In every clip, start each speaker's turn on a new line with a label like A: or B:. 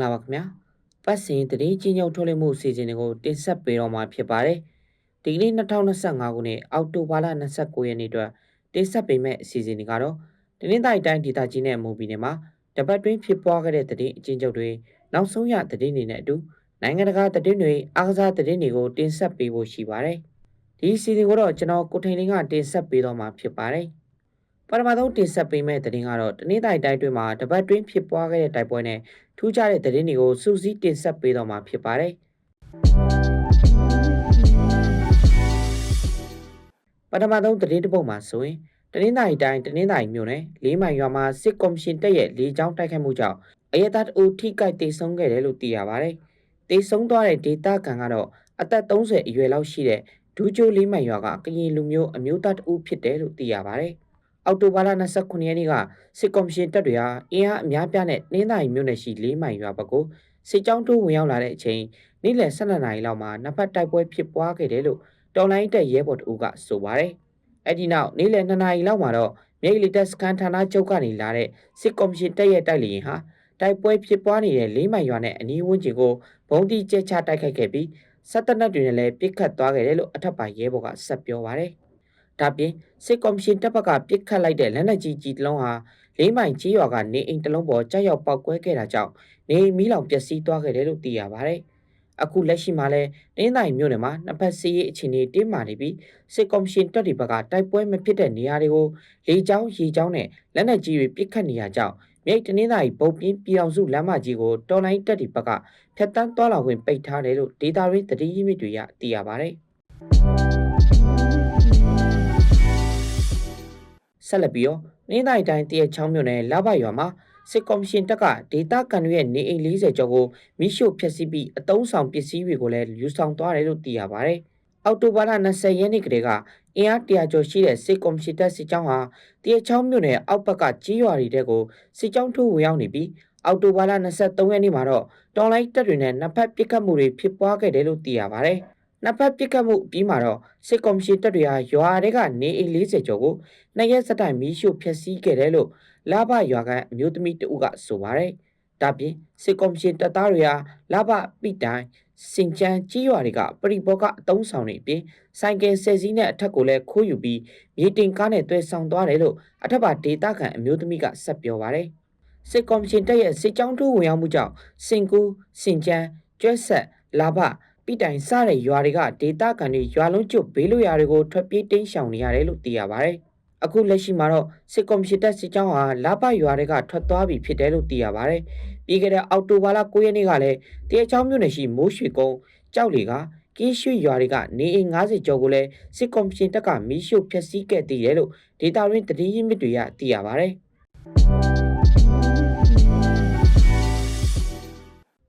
A: င်္ဂလာပါခင်ဗျာပတ်စင်တရင်ချင်းချုပ်ထုတ်လွှင့်မှုအစီအစဉ်တွေကိုတင်ဆက်ပေးတော့မှာဖြစ်ပါတယ်ဒီကနေ့2025ခုနှစ်အောက်တိုဘာလ29ရက်နေ့အတွက်တင်ဆက်ပေးမယ့်အစီအစဉ်တွေကတော့တနင်္သာရီတိုင်းဒေသကြီးနဲ့မူပြည်နယ်မှာတပတ်တွင်းဖြစ်ပွားခဲ့တဲ့တရင်အချင်းချုပ်တွေနောက်ဆုံးရတရင်တွေနဲ့အတူနိုင်ငံတကာတရင်တွေအားကစားတရင်တွေကိုတင်ဆက်ပေးဖို့ရှိပါတယ်ဒီအစီအစဉ်ကိုတော့ကျွန်တော်ကိုထိန်လင်းကတင်ဆက်ပေးတော့မှာဖြစ်ပါတယ် ပထမဆုံးတင်ဆက်ပေးမယ့်သတင်းကတော့တနင်္သာရီတိုင်းတွင်မှာတပတ်တွင်းဖြစ်ပွားခဲ့တဲ့တိုက်ပွဲနဲ့ထူးခြားတဲ့သတင်းတွေကိုစူးစီးတင်ဆက်ပေးတော့မှာဖြစ်ပါတယ်။ပထမဆုံးသတင်းတစ်ပုဒ်မှာဆိုရင်တနင်္သာရီတိုင်းတနင်္သာရီမြို့နယ်လေးမိုင်ရွာမှာစစ်ကော်မရှင်တပ်ရဲ့လေကြောင်းတိုက်ခိုက်မှုကြောင့်အရသာတူထိကြိုက်တေဆုံးခဲ့တယ်လို့သိရပါတယ်။တေဆုံးသွားတဲ့ဒေတာကန်ကတော့အသက်30အရွယ်လောက်ရှိတဲ့ဒူးကျိုးလေးမိုင်ရွာကကရင်လူမျိုးအမျိုးသားတဦးဖြစ်တယ်လို့သိရပါတယ်။ အောက်တိုဘာလ29ရက်နေ့ကစစ်ကော်မရှင်တပ်တွေဟာအင်အားအများပြားနဲ့နှင်းနိုင်မြို့နယ်ရှိ၄မိုင်ရွာဘက်ကိုစစ်ကြောင်းတိုးဝင်ရောက်လာတဲ့အချိန်နေ့လယ်12နာရီလောက်မှာနှစ်ဖက်တိုက်ပွဲဖြစ်ပွားခဲ့တယ်လို့တော်လိုင်းတပ်ရဲဘော်တို့ကဆိုပါတယ်။အဲ့ဒီနောက်နေ့လယ်2နာရီလောက်မှာတော့မြိတ်လီတက်စကန်ဌာနချုပ်ကနေလာတဲ့စစ်ကော်မရှင်တပ်ရဲ့တိုက်လေရင်ဟာတိုက်ပွဲဖြစ်ပွားနေတဲ့၄မိုင်ရွာနဲ့အနီးဝန်းကျင်ကိုဘုံတိကျချတိုက်ခိုက်ခဲ့ပြီးစစ်တပ်နက်တွေနဲ့လည်းပစ်ခတ်သွားခဲ့တယ်လို့အထက်ပါရဲဘော်ကဆက်ပြောပါတယ်။ ဒါပြင်စစ်ကော်မရှင်တပ်ဘက်ကပစ်ခတ်လိုက်တဲ့လက်နက်ကြီးကြီးတစ်လုံးဟာလေးမိုင်ကြီးရွာကနေအိမ်တစ်လုံးပေါ်ကြောက်ရောက်ပောက်ကွဲခဲ့တာကြောင့်နေမီးလောင်ပျက်စီးသွားခဲ့တယ်လို့သိရပါတယ်။အခုလက်ရှိမှာလဲတင်းတိုင်းမြို့နယ်မှာနှစ်ဖက်စီးရေးအခြေအနေတင်းမာနေပြီးစစ်ကော်မရှင်တပ်တွေဘက်ကတိုက်ပွဲမဖြစ်တဲ့နေရာတွေကိုလေကြောင်းရေကြောင်းနဲ့လက်နက်ကြီးတွေပစ်ခတ်နေရကြောင်းမြိတ်တနင်္သာရီပုံပြင်းပြည်အောင်စုလမ်းမကြီးကိုတော်လိုင်းတပ်တွေဘက်ကဖျက်တမ်းသွားလာခွင့်ပိတ်ထားတယ်လို့ဒေတာရင်းတတိယမြစ်တွေကသိရပါတ ဆက်လက်ပြီးတော့နင်းတိုင်းတိုင်းတရချောင်းမြို့နယ်လဘရွာမှာစစ်ကော်မရှင်တပ်ကဒေတာကန်ရဲ့နေအိမ်40ကျော်ကိုမိရှို့ဖျက်ဆီးပြီးအတုံးဆောင်ပစ္စည်းတွေကိုလည်းယူဆောင်သွားတယ်လို့သိရပါတယ်။အောက်တိုဘာလ20ရက်နေ့ကတည်းကအင်အားတရာကျော်ရှိတဲ့စစ်ကော်မရှင်တပ်စစ်ကြောင်းဟာတရချောင်းမြို့နယ်အောက်ဘက်ကကြီးရွာတွေတဲကိုစစ်ကြောင်းထိုးဝင်ရောက်နေပြီးအောက်တိုဘာလ23ရက်နေ့မှာတော့တော်လိုင်းတပ်တွေနဲ့နှစ်ဖက်ပစ်ခတ်မှုတွေဖြစ်ပွားခဲ့တယ်လို့သိရပါတယ်။ နှစ်ဖက်ပစ်ခတ်မှုအပြီးမှာတော့စစ်ကော်မရှင်တပ်တွေဟာရွာတွေကနေအိမ်40ကျော်ကိုနှစ်ရက်စတိုင်မီးရှို့ဖျက်ဆီးခဲ့တယ်လို့လာဘရွာကအမျိုးသမီးတဦးကဆိုပါတယ်။ဒါပြင်စစ်ကော်မရှင်တပ်သားတွေဟာလာဘပိတိုင်စင်ချန်ကြီးရွာတွေကပရိဘောကအတုံးဆောင်နေပြီးဆိုင်ကယ်ဆယ်စီးနဲ့အထက်ကိုလည်းခိုးယူပြီးမြေတင်ကားနဲ့တွဲဆောင်သွားတယ်လို့အထက်ပါဒေတာခံအမျိုးသမီးကဆက်ပြောပါတယ်။စစ်ကော်မရှင်တပ်ရဲ့စစ်ကြောင်းထိုးဝင်ရောက်မှုကြောင့်စင်ကူစင်ချန်ကျွဲဆက်လာဘ ပိတိုင်စတဲ့ရွာတွေကဒေသခံတွေရွာလုံးကျွတ်ဘေးလွရာတွေကိုထွက်ပြေးတိမ်းရှောင်နေရတယ်လို့သိရပါတယ်။အခုလက်ရှိမှာတော့စစ်ကော်မရှင်တပ်စစ်ကြောင်းဟာလာပရွာတွေကထွက်သွားပြီဖြစ်တယ်လို့သိရပါတယ်။ပြီးခဲ့တဲ့အောက်တိုဘာလ9ရက်နေ့ကလည်းတရချောင်းမြို့နယ်ရှိမိုးရွှေကုန်းကြောက်လီကကင်းရွှေရွာတွေကနေအိမ်90ကျော်ကိုလည်းစစ်ကော်မရှင်တပ်ကမီးရှို့ဖျက်ဆီးခဲ့သေးတယ်လို့ဒေတာရင်းတည်င်းရင်းမြစ်တွေကသိရပါတယ်။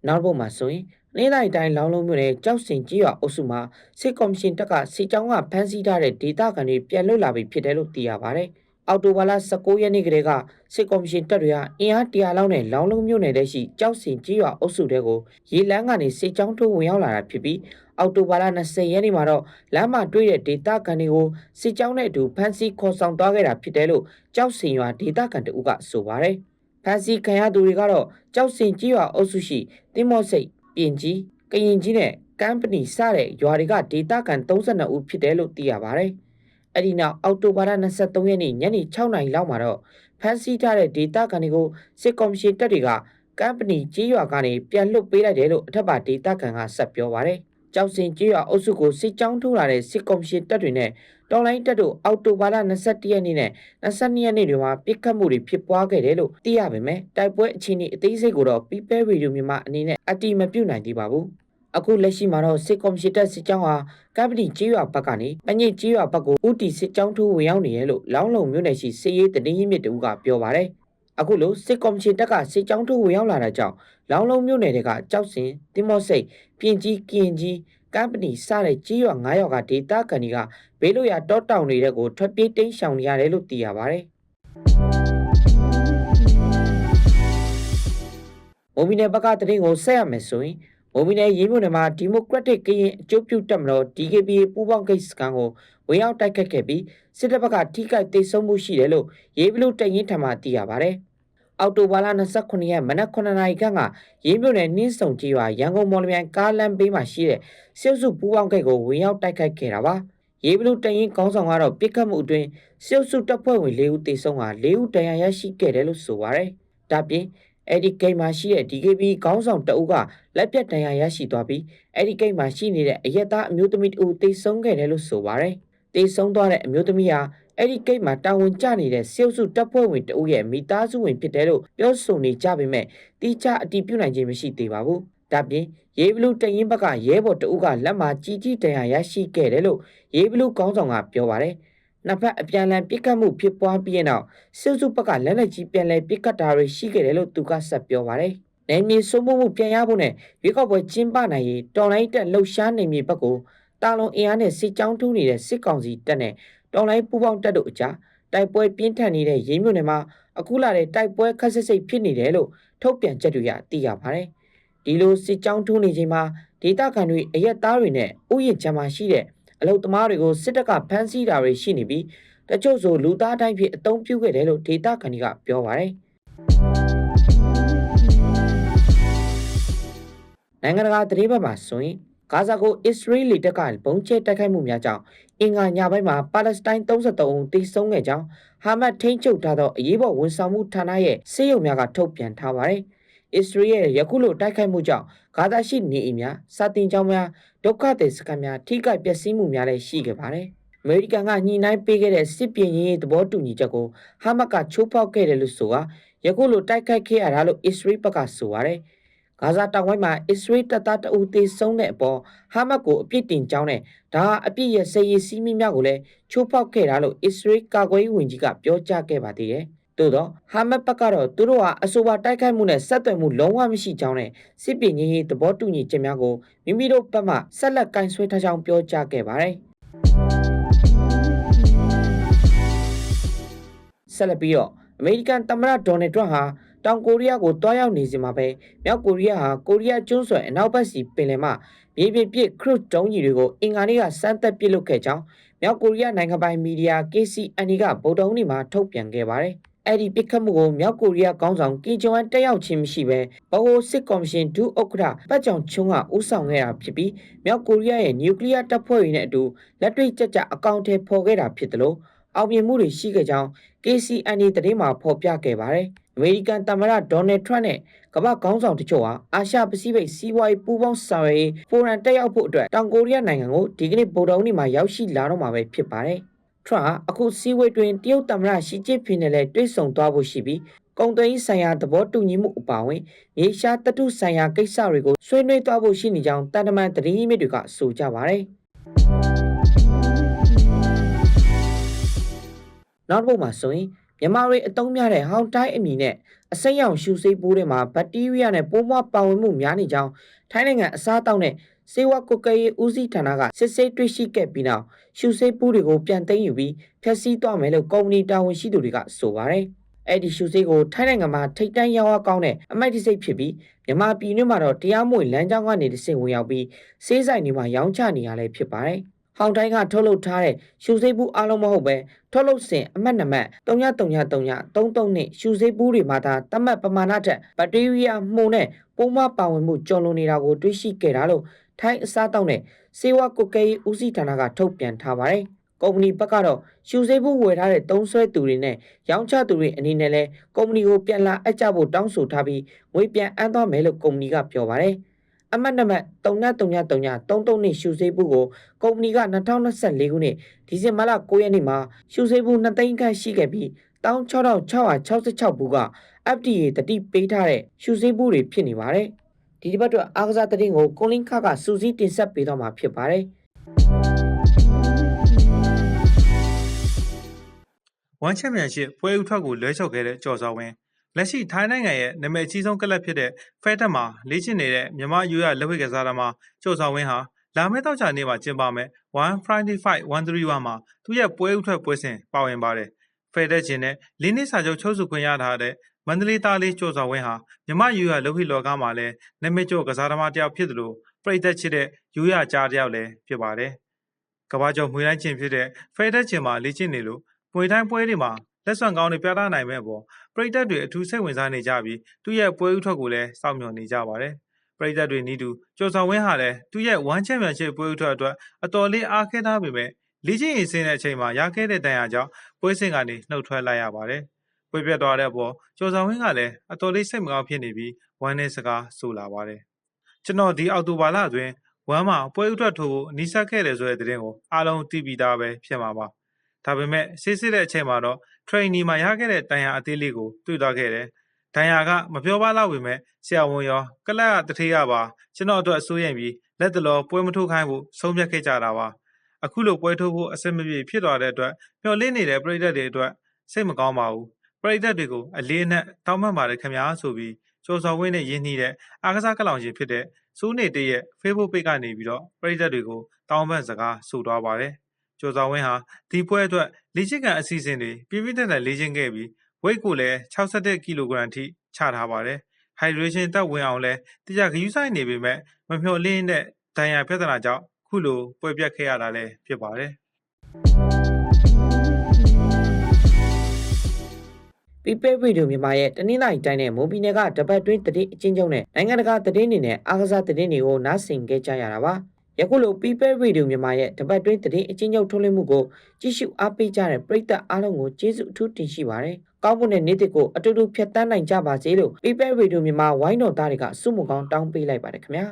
A: နောက်ဘက်မှာဆိုရင် နေ့တိုင်းတိုင်းလောင်းလုံးမြို့နယ်ကြောက်စင်ကြီးရွာအုပ်စုမှာစစ်ကော်မရှင်တပ်ကစစ်ကြောင်းကဖမ်းဆီးထားတဲ့ဒေသခံတွေပြန်လွတ်လာပြီဖြစ်တယ်လို့သိရပါတယ်။အော်တိုဘာလ19ရက်နေ့ကတည်းကစစ်ကော်မရှင်တပ်တွေဟာအင်အားတရာလောက်နဲ့လောင်းလုံးမြို့နယ်ထဲရှိကြောက်စင်ကြီးရွာအုပ်စုတဲကိုရေလန်းကနေစစ်ကြောင်းထိုးဝင်ရောက်လာတာဖြစ်ပြီးအော်တိုဘာလ20ရက်နေ့မှာတော့လမ်းမှာတွေ့တဲ့ဒေသခံတွေကိုစစ်ကြောင်းနဲ့အတူဖမ်းဆီးခေါ်ဆောင်သွားခဲ့တာဖြစ်တယ်လို့ကြောက်စင်ရွာဒေသခံတို့ကဆိုပါတယ်။ဖမ်းဆီးခံရသူတွေကတော့ကြောက်စင်ကြီးရွာအုပ်စုရှိတင်မော့စိတ် ပြင်ကြီးကရင်ကြီးနဲ့ကမ်ပဏီစတဲ့ရွာတွေကဒေတာကန်32ဦးဖြစ်တယ်လို့သိရပါတယ်။အဲ့ဒီနောက်အောက်တိုဘာလ23ရက်နေ့ညနေ6နာရီလောက်မှာတော့ဖမ်းဆီးထားတဲ့ဒေတာကန်တွေကိုစစ်ကော်မရှင်တပ်တွေကကမ်ပဏီကြီးရွာကနေပြန်လွတ်ပေးလိုက်တယ်လို့အထက်ပါဒေတာကန်ကဆက်ပြောပါတယ်။ကြောက်စင်ကြီးရွာအုပ်စုကိုစစ်ကြောင်းထိုးလာတဲ့စစ်ကော်မရှင်တပ်တွေနဲ့ တော်လိုင်းတပ်တို့အောက်တိုဘာလ22ရက်နေ့နဲ့22ရက်နေ့တွေမှာပြစ်ခတ်မှုတွေဖြစ်ပွားခဲ့တယ်လို့သိရပါမယ်။တိုက်ပွဲအခြေအနေအသေးစိတ်ကိုတော့ People Radio မြန်မာအနေနဲ့အတိမပြုတ်နိုင်သေးပါဘူး။အခုလက်ရှိမှာတော့စစ်ကော်မရှင်တပ်စစ်ကြောင်းဟာကပတိကြီးရွာဘက်ကနေပညစ်ကြီးရွာဘက်ကိုဥတီစစ်ကြောင်းထိုးဝင်ရောက်နေရလို့လောင်းလုံမြို့နယ်ရှိစစ်ရေးတည်င်းမြစ်တူကပြောပါရယ်အခုလိုစစ်ကော်မရှင်တပ်ကစစ်ကြောင်းထိုးဝင်ရောက်လာတဲ့ကြောင့်လောင်းလုံမြို့နယ်တွေကကြောက်စင်တင်မော့စိတ်ပြင်ကြီးကင်ကြီး ကမ်ပဏီစတဲ့ကြီးရွာ9ရွာကဒေတာကန်တွေကဘေးလွရာတောတောင်တွေကကိုထွက်ပြေးတိမ်းရှောင်နေရတယ်လို့သိရပါတယ်။မိုဘီနယ်ဘက်ကတရင်ကိုဆက်ရမယ်ဆိုရင်မိုဘီနယ်ရေးမြို့နယ်မှာဒီမိုကရက်တစ်ကရင်အကျိုးပြုတက်မလို့ DKBA ပူးပေါင်းကိစ္စကံကိုဝင်ရောက်တိုက်ခတ်ခဲ့ပြီးစစ်တပ်ဘက်ကထိခိုက်သိမ်းဆုံးမှုရှိတယ်လို့ရေးဘလူတရင်ထံမှသိရပါတယ်။ အောက်တိုဘာလ29ရက်မနက်9နာရီခန့်ကရေးမြို့နယ်နှင်းစုံကြီးရွာရန်ကုန်မော်လမြိုင်ကားလမ်းဘေးမှာရှိတဲ့စစ်စုပူးပေါင်းကိတ်ကိုဝင်ရောက်တိုက်ခိုက်ခဲ့တာပါရေးဘလူတရင်ကောင်းဆောင်ကတော့ပြစ်ခတ်မှုအတွင်းစစ်စုတပ်ဖွဲ့ဝင်၄ဦးသေဆုံးက၄ဦးဒဏ်ရာရရှိခဲ့တယ်လို့ဆိုပါရယ်ဒါပြင်အဲ့ဒီဂိတ်မှာရှိတဲ့ DKB ခေါင်းဆောင်တအုပ်ကလက်ပြတ်ဒဏ်ရာရရှိသွားပြီးအဲ့ဒီဂိတ်မှာရှိနေတဲ့အရက်သားအမျိုးသမီးတဦးသေဆုံးခဲ့တယ်လို့ဆိုပါရယ်သေဆုံးသွားတဲ့အမျိုးသမီးဟာ အဲ့ဒီဂိတ်မှာတာဝန်ကျနေတဲ့စစ်စုတပ်ဖွဲ့ဝင်တအုပ်ရဲ့မိသားစုဝင်ဖြစ်တယ်လို့ပြောဆိုနေကြပေမဲ့တိကျအတည်ပြုနိုင်ခြင်းမရှိသေးပါဘူး။ဒါပြင်ရေဘလူးတရင်ဘက်ကရဲဘော်တအုပ်ကလက်မှာကြီးကြီးတန်ရာရရှိခဲ့တယ်လို့ရေဘလူးကောင်းဆောင်ကပြောပါတယ်။နှစ်ဖက်အပြန်အလှန်ပစ်ခတ်မှုဖြစ်ပွားပြီးတဲ့နောက်စစ်စုဘက်ကလက်လက်ကြီးပြန်လဲပစ်ခတ်တာတွေရှိခဲ့တယ်လို့သူကဆက်ပြောပါတယ်။နယ်မြေစိုးမိုးမှုပြန်ရဖို့နဲ့ရွေးကောက်ပွဲကျင်းပနိုင်ရေးတော်လိုင်းတက်လှုပ်ရှားနေမြေဘက်ကိုတာလွန်အင်အားနဲ့စစ်ကြောင်းထိုးနေတဲ့စစ်ကောင်စီတပ်နဲ့ တော်လိုင်းပူးပေါင်းတပ်တို့အကြားတိုက်ပွဲပြင်းထန်နေတဲ့ရင်းမြို့နယ်မှာအခုလာတဲ့တိုက်ပွဲခက်ဆစ်စိတ်ဖြစ်နေတယ်လို့ထုတ်ပြန်ချက်တွေရသိရပါတယ်။ဒီလိုစစ်ကြောင်းထိုးနေချိန်မှာဒေသခံတွေအရက်သားတွေနဲ့ဥယျာဉ်ချမ်းမှာရှိတဲ့အလုတ်သမားတွေကိုစစ်တပ်ကဖမ်းဆီးတာတွေရှိနေပြီးတချို့ဆိုလူသားတိုင်းဖြစ်အုံပြုခဲ့တယ်လို့ဒေသခံတွေကပြောပါတယ်။နိုင်ငံတကာသတင်းဘက်မှာဆိုရင် ဂါဇာကိုအစ္စရေးလေတပ်ကပုံကျဲတိုက်ခိုက်မှုများကြောင့်အင်္ဂါညပိုင်းမှာပါလက်စတိုင်း33ဦးသေဆုံးခဲ့ကြောင်းဟာမတ်ထိန်းချုပ်ထားသောအရေးပေါ်ဝန်ဆောင်မှုဌာနရဲ့စေယုံများကထုတ်ပြန်ထားပါတယ်။အစ္စရေးရဲ့ယခုလိုတိုက်ခိုက်မှုကြောင့်ဂါဇာရှိနေအိမ်များစာတင်ကျောင်းများဒုက္ခသည်စခန်းများထိခိုက်ပျက်စီးမှုများလည်းရှိခဲ့ပါတယ်။အမေရိကန်ကညှိနှိုင်းပေးခဲ့တဲ့စစ်ပြင်ရေးသဘောတူညီချက်ကိုဟာမတ်ကချိုးဖောက်ခဲ့တယ်လို့ဆိုတာယခုလိုတိုက်ခိုက်ခဲ့ရတာလို့အစ္စရေးဘက်ကဆိုပါတယ်။ ဂါဇာတောင်ပိုင်းမှာအစ္စရေးတပ်သားတအူသေဆုံးတဲ့အပေါ်ဟာမတ်ကိုအပြစ်တင်ကြောင်းနဲ့ဒါဟာအပြစ်ရစရေးစီးမီများကိုလည်းချိုးဖောက်ခဲ့တာလို့အစ္စရေးကာကွယ်ရေးဝန်ကြီးကပြောကြားခဲ့ပါသေးတယ်။သို့သောဟာမတ်ဘက်ကတော့သူတို့ဟာအဆိုပါတိုက်ခိုက်မှုနဲ့ဆက်သွယ်မှုလုံးဝမရှိကြောင်းနဲ့စစ်ပင်ကြီးရေးသဘောတူညီချက်များကိုမိမိတို့ဘက်မှဆက်လက်ကင်ဆွဲထားကြောင်းပြောကြားခဲ့ပါတယ်။ဆက်လက်ပြီးတော့အမေရိကန်သမ္မတဒေါ်နယ်ထရန့်ဟာ တောင်ကိုရီးယားကိုတွားရောက်နေစဉ်မှာပဲမြောက်ကိုရီးယားဟာကိုရီးယားကျွန်းဆွယ်အနောက်ဘက်စီပင်လယ်မှမြေပြင်ပစ်ခရုတုံးကြီးတွေကိုအင်္ဂါနေ့ကစမ်းသပ်ပစ်လွတ်ခဲ့ကြောင်းမြောက်ကိုရီးယားနိုင်ငံပိုင်မီဒီယာ KCNA ကဗုဒ္ဓဟူးနေ့မှာထုတ်ပြန်ခဲ့ပါတယ်။အဲ့ဒီပစ်ခတ်မှုကိုမြောက်ကိုရီးယားခေါင်းဆောင်ကင်ဂျုံအန်တက်ရောက်ခြင်းမရှိဘဲဘဟိုစစ်ကော်မရှင်ဒုဥက္ကဋ္ဌပတ်ကြောင်ချုံကဦးဆောင်ခဲ့တာဖြစ်ပြီးမြောက်ကိုရီးယားရဲ့နျူကလ িয়ার တပ်ဖွဲ့တွေနဲ့အတူလက်တွေ့ကြကြအကောင့်ထဲပေါ်ခဲ့တာဖြစ်တယ်လို့အောင်မြင်မှုတွေရှိခဲ့ကြောင်း KCNA သတင်းမှာဖော်ပြခဲ့ပါတယ်။အ မေရိကန်သမ္မတဒေါ်နယ်ထရန့်နဲ့ကမ္ဘာခေါင်းဆောင်တချို့ဟာအာရှပစိဖိတ်စီးပွားရေးပူးပေါင်းဆောင်ရွက်ရေးဖိုရမ်တက်ရောက်ဖို့အတွက်တောင်ကိုရီးယားနိုင်ငံကိုဒီကနေ့ဗုဒ္ဓဟူးနေ့မှာရောက်ရှိလာတော့မှာပဲဖြစ်ပါတယ်။ထရန့်အခုစီးဝေးတွင်တရုတ်သမ္မတရှီကျင်းဖင်နဲ့လည်းတွေ့ဆုံသွားဖို့ရှိပြီးကုန်သွယ်ရေးဆိုင်ရာသဘောတူညီမှုအပါအဝင်မြေရှားတတုဆိုင်ရာကိစ္စတွေကိုဆွေးနွေးသွားဖို့ရှိနေကြောင်းတန်တမန်သတင်းရင်းမြစ်တွေကဆိုကြပါတယ်။နောက်တစ်ပုဒ်မှာဆိုရင် မြန်မာတွေအသုံးများတဲ့ဟောင်းတိုင်းအမည်နဲ့အစိမ်းရောင်ရှူစိတ်ပိုးတွေမှာဘက်တီးရီးယားနဲ့ပိုးမွားပါဝင်မှုများနေကြောင်းထိုင်းနိုင်ငံအစားအသောက်နဲ့စေဝါကုတ်ကရေးဦးစီးဌာနကစစ်ဆေးတွေ့ရှိခဲ့ပြီးနောက်ရှူစိတ်ပိုးတွေကိုပြန်သိမ်းယူပြီးဖျက်ဆီးသွားမယ်လို့ကုမ္ပဏီတာဝန်ရှိသူတွေကဆိုပါတယ်။အဲ့ဒီရှူစိတ်ကိုထိုင်းနိုင်ငံမှာထိတ်တန့်ရောင်းအားကောင်းတဲ့အမိုက်တစိတ်ဖြစ်ပြီးမြန်မာပြည်တွင်းမှာတော့တရားမဝင်လမ်းကြောင်းကနေတဆင့်ဝင်ရောက်ပြီးစေးဆိုင်တွေမှာရောင်းချနေရလဲဖြစ်ပါတယ်။ ဟောင်တိုင်းကထုတ်လုပ်ထားတဲ့ရှူစိတ်ဘူးအလုံးမဟုတ်ပဲထုတ်လုပ်စဉ်အမှတ်နံပါတ်3333နဲ့ရှူစိတ်ဘူးတွေမှာသာတတ်မှတ်ပမာဏထက်ဘက်တီးရီးယားမှုန်နဲ့ပိုးမပါဝင်မှုကျော်လွန်နေတာကိုတွေ့ရှိခဲ့တာလို့ထိုင်းအစားတောက်နဲ့စေဝါကုတ်ကဲရေးဦးစီးဌာနကထုတ်ပြန်ထားပါတယ်ကုမ္ပဏီဘက်ကတော့ရှူစေးဘူးဝယ်ထားတဲ့သုံးဆွဲသူတွေနဲ့ရောင်းချသူတွေအနေနဲ့လဲကုမ္ပဏီကိုပြန်လာအပ်ကြဖို့တောင်းဆိုထားပြီးငွေပြန်အမ်းသွားမယ်လို့ကုမ္ပဏီကပြောပါတယ်။ အမှတ်နံပါတ်3333နှစ်ရှူစေးဘူးကိုကုမ္ပဏီက2024ခုနှစ်ဒီဇင်ဘာလ9ရက်နေ့မှာရှူစေးဘူး2သိန်းခန့်ရှိခဲ့ပြီး16666ဘူးက FDA တတိပေးထားတဲ့ရှူစေးဘူးတွေဖြစ်နေပါတယ်။ဒီတစ်ပတ်တော့အားကစားသတင်းကိုကွန်လင်းခကစူးစီးတင်ဆက်ပေးတော့မှာဖြစ်ပါတယ်။
B: One Championship ပွဲဥထွက်ကိုလွဲချော်ခဲ့တဲ့ကြော်စော်ဝင်း လက်ရှိထိုင်းနိုင်ငံရဲ့နာမည်အကြီးဆုံးကလပ်ဖြစ်တဲ့ဖဲတက်မှာလေ့ကျင့်နေတဲ့မြန်မာယူရလက်ဝှေကစားသမားကျော်ဆောင်ဝင်းဟာလာမယ့်တောက်ချာနေ့မှာကျင်းပမယ်1 Friday Fight 131မှာသူ့ရဲ့ပွဲဥထွက်ပွဲစဉ်ပါဝင်ပါတယ်ဖဲတက်ချင်းနဲ့လင်းနေစာချုပ်ချုပ်စုခွင့်ရထားတဲ့မန္တလေးသားလေးကျော်ဆောင်ဝင်းဟာမြမယူရလက်ဝှေလောကမှာလည်းနာမည်ကျော်ကစားသမားတစ်ယောက်ဖြစ်တယ်လို့ပြည်သက်ချစ်တဲ့ယူရကြားတစ်ယောက်လည်းဖြစ်ပါတယ်ကဘာကျော်မွေတိုင်းချင်းဖြစ်တဲ့ဖဲတက်ချင်းမှာလေ့ကျင့်နေလို့မွေတိုင်းပွဲတွေမှာ လက်စွမ်းကောင်းတွေပြသနိုင်မဲ့အပေါ်ပရိသတ်တွေအထူးစိတ်ဝင်စားနေကြပြီးသူ့ရဲ့ပွဲဥထွက်ကိုလည်းစောင့်မျှော်နေကြပါတယ်ပရိသတ်တွေနီးတူကျော်ဆောင်ဝင်းဟာလည်းသူ့ရဲ့ one championship ပွဲဥထွက်အတွက်အတော်လေးအားခဲထားပေမဲ့လေ့ကျင့်ရေးဆင်းတဲ့အချိန်မှာရခဲ့တဲ့တန်ရာကြောင့်ပွဲစဉ်ကနေနှုတ်ထွက်လိုက်ရပါတယ်ပွဲပြတ်သွားတဲ့အပေါ်ကျော်ဆောင်ဝင်းကလည်းအတော်လေးစိတ်မကောင်းဖြစ်နေပြီးဝမ်းနဲ့စကားဆိုလာပါတယ်ကျွန်တော်ဒီအောက်တိုဘာလအတွင်းဝမ်းမှာပွဲဥထွက်ထိုးဖို့နီးစပ်ခဲ့တယ်ဆိုတဲ့သတင်းကိုအားလုံးသိပြီးသားပဲဖြစ်မှာပါ ဒါပေမဲ့စစ်စစ်တဲ့အချိန်မှာတော့ trainee မှာရခဲ့တဲ့တန်ရာအသေးလေးကိုတွေ့သွားခဲ့တယ်။တန်ရာကမပြောပါတော့ပေမဲ့ဆရာဝန်ရောကလပ်ကတထေးရပါကျွန်တော်အတွက်အစိုးရင်ပြီးလက်တလောပွဲမထိုးခိုင်းဖို့ဆုံးဖြတ်ခဲ့ကြတာပါ။အခုလိုပွဲထိုးဖို့အဆင်မပြေဖြစ်သွားတဲ့အတွက်မျှော်လင့်နေတဲ့ပြည်သက်တွေအတွက်စိတ်မကောင်းပါဘူး။ပြည်သက်တွေကိုအလေးနဲ့တောင်းပန်ပါတယ်ခင်ဗျာဆိုပြီးကျော်စော်ဝင်းနဲ့ရင်းနှီးတဲ့အားကစားကလောင်ရှင်ဖြစ်တဲ့စိုးနေတရဲ့ Facebook page ကနေပြီးတော့ပြည်သက်တွေကိုတောင်းပန်စကားဆိုသွားပါတယ်။ ကျော်စော်ဝင်းဟာဒီပွဲအတွက်လေ့ကျင့်ကန်အစီအစဉ်တွေပြပြတဲ့တဲ့လေ့ကျင့်ခဲ့ပြီး weight ကိုလည်း61ကီလိုဂရမ်ထိချထားပါတယ်။ hydration တက်ဝင်အောင်လဲတရားဂရုစိုက်နေပေမဲ့မမျှော်လင့်တဲ့ဒဏ်ရာပြဿနာကြောင့်ခုလိုပွဲပြတ်ခဲ့ရတာလည်းဖြစ်ပါတယ်
A: People Radio မြန်မာရဲ့တနင်္လာရီတိုင်းနဲ့မွန်ပြည်နယ်ကတပတ်တွင်းသတင်းအချင်းချုပ်နဲ့နိုင်ငံတကာသတင်းတွေနဲ့အားကစားသတင်းတွေကိုနားဆင်ကြကြရတာပါ ယခုလို People Radio မြန်မာရဲ့တပတ်တွင်းသတင်းအချင်းချုပ်ထုတ်လွှင့်မှုကိုကြည့်ရှုအားပေးကြတဲ့ပရိသတ်အားလုံးကိုကျေးဇူးအထူးတင်ရှိပါတယ်ကောင်းမွန်တဲ့နေ့တစ်ကိုအတူတူဖြတ်တန်းနိုင်ကြပါစေလို့ People Radio မြန်မာဝိုင်းတော်သားတွေကဆုမကောင်းတောင်းပေးလိုက်ပါတယ်ခင်ဗျာ